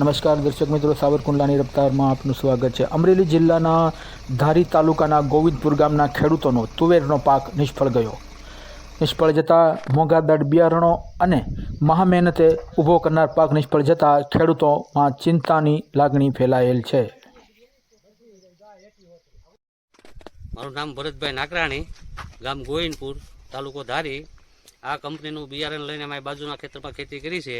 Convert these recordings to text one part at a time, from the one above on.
નમસ્કાર, દર્શક મિત્રો. સાવરકુંડલાની રફતારમાં આપનું સ્વાગત છે. અમરેલી જિલ્લાના ધારી તાલુકાના ગોવિંદપુર ગામના ખેડૂતોનો તુવેરનો પાક નિષ્ફળ ગયો. નિષ્ફળ જતાં મોંઘાદાટ બિયારણો અને મહામહેનતે ઊભો કરનાર પાક નિષ્ફળ જતાં ખેડૂતોમાં ચિંતાની લાગણી ફેલાયેલ છે. મારું નામ ભરતભાઈ નાકરાણી, ગામ ગોવિંદપુર, તાલુકો ધારી. આ કંપનીનું બિયારણ લઈને અમે બાજુના ખેતરમાં ખેતી કરી છે.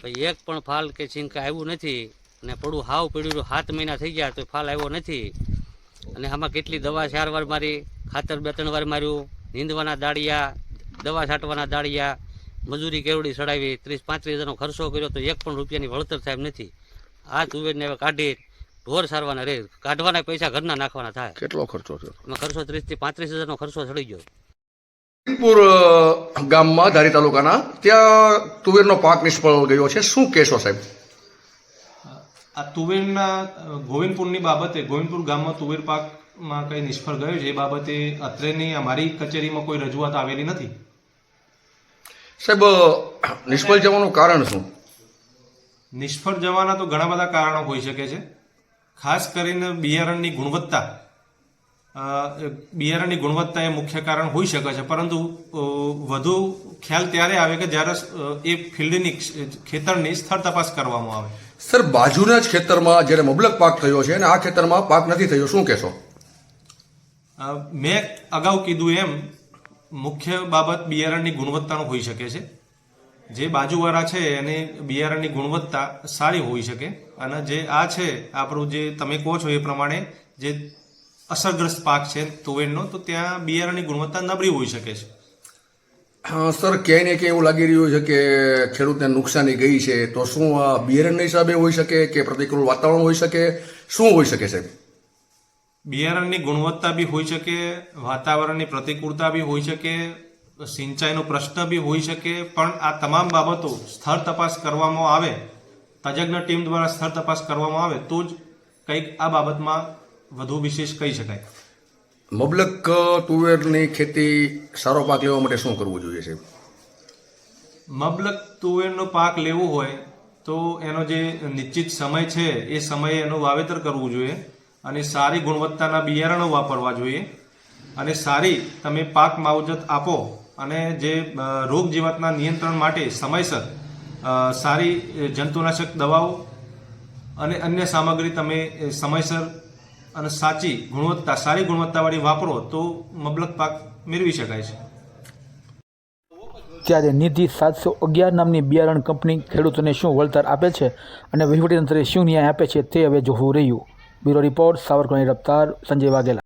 તો એક પણ ફાલ કે છીંક આવ્યું નથી અને પડું હાવ પડ્યું સાત મહિના થઈ ગયા તો ફાલ આવ્યો નથી. અને આમાં કેટલી દવા ચાર વાર મારી ખાતર બે ત્રણ વાર માર્યું નીંદવાના દાળિયા દવા છાંટવાના દાળિયા મજૂરી કેવડી ચડાવી ત્રીસ પાંત્રીસ હજારનો ખર્ચો કર્યો તો એક પણ રૂપિયાની વળતર સાહેબ નથી. આ તુવેરને હવે કાઢી ઢોર સારવાના રે કાઢવાના પૈસા ઘરના નાખવાના થાય. કેટલો ખર્ચો થયો? ખર્ચો ત્રીસથી પાંત્રીસ હજારનો ખર્ચો ચડી ગયો. પૂર ગામમાં ધારી તાલુકાના ત્યાં તુવેરનો પાક નિષ્ફળ ગયો છે. શું કહેશો સાહેબ? આ તુવેરના ગોવિંદપુરની બાબતે ગોવિંદપુર ગામમાં તુવેર પાકમાં કંઈ નિષ્ફળ ગયો છે એ બાબતે અત્રેની અમારી કચેરીમાં કોઈ રજૂઆત આવેલી નથી? સાહેબ નિષ્ફળ જવાનું કારણ શું? નિષ્ફળ જવાના તો ઘણા બધા કારણો હોઈ શકે છે. ખાસ કરીને બિયારણની ગુણવત્તા. બિયારણની ગુણવત્તા એ મુખ્ય કારણ હોઈ શકે છે. પરંતુ વધુ ખ્યાલ ત્યારે આવે કે જ્યારે એ ફિલ્ડની ખેતરની સ્થળ તપાસ કરવામાં આવે. સર બાજુના જ ખેતરમાં જ્યારે મબલક પાક થયો છે અને આ ખેતરમાં પાક નથી થયો શું કહેશો? મેં અગાઉ કીધું એમ મુખ્ય બાબત બિયારણની ગુણવત્તાનું હોઈ શકે છે. જે બાજુવાળા છે એને બિયારણની ગુણવત્તા સારી હોઈ શકે. અને જે આ છે આપણું જે તમે કહો છો એ પ્રમાણે જે અસરગ્રસ્ત પાક છે તુવેરનો તો ત્યાં બિયારણની ગુણવત્તા નબળી હોઈ શકે છે. સર ક્યાંય ને ક્યાંય એવું લાગી રહ્યું છે કે ખેડૂતને નુકસાની ગઈ છે. તો શું આ બિયારણના હિસાબે હોઈ શકે કે પ્રતિકૂળ વાતાવરણ હોઈ શકે? શું હોઈ શકે સાહેબ? બિયારણની ગુણવત્તા બી હોઈ શકે વાતાવરણની પ્રતિકૂળતા બી હોઈ શકે સિંચાઈનો પ્રશ્ન બી હોઈ શકે પણ આ તમામ બાબતો સ્થળ તપાસ કરવામાં આવે તજજ્ઞ ટીમ દ્વારા સ્થળ તપાસ કરવામાં આવે તો જ કંઈક આ બાબતમાં વધુ વિશેષ કહી શકાય. મબલક તુવેરની ખેતી સારો પાક લેવા માટે શું કરવું જોઈએ છે મબલક તુવેરનો પાક લેવો હોય તો એનો જે નિશ્ચિત સમય છે એ સમયે એનું વાવેતર કરવું જોઈએ અને સારી ગુણવત્તાના બિયારણો વાપરવા જોઈએ. અને સારી તમે પાક માવજત આપો અને જે રોગ જીવાતના નિયંત્રણ માટે સમયસર સારી જંતુનાશક દવાઓ અને અન્ય સામગ્રી તમે સમયસર અને સાચી ગુણવત્તા, સારી ગુણવત્તાવાળી વાપરો તો મબલક પાક મેળવી શકાય છે. ત્યારે નિધિ સાતસો અગિયાર નામની બિયારણ કંપની ખેડૂતોને શું વળતર આપે છે અને વહીવટીતંત્રે શું ન્યાય આપે છે તે હવે જોવું રહ્યું. બ્યુરો રિપોર્ટ સાવરકુંડની રફતાર, સંજય વાઘેલા.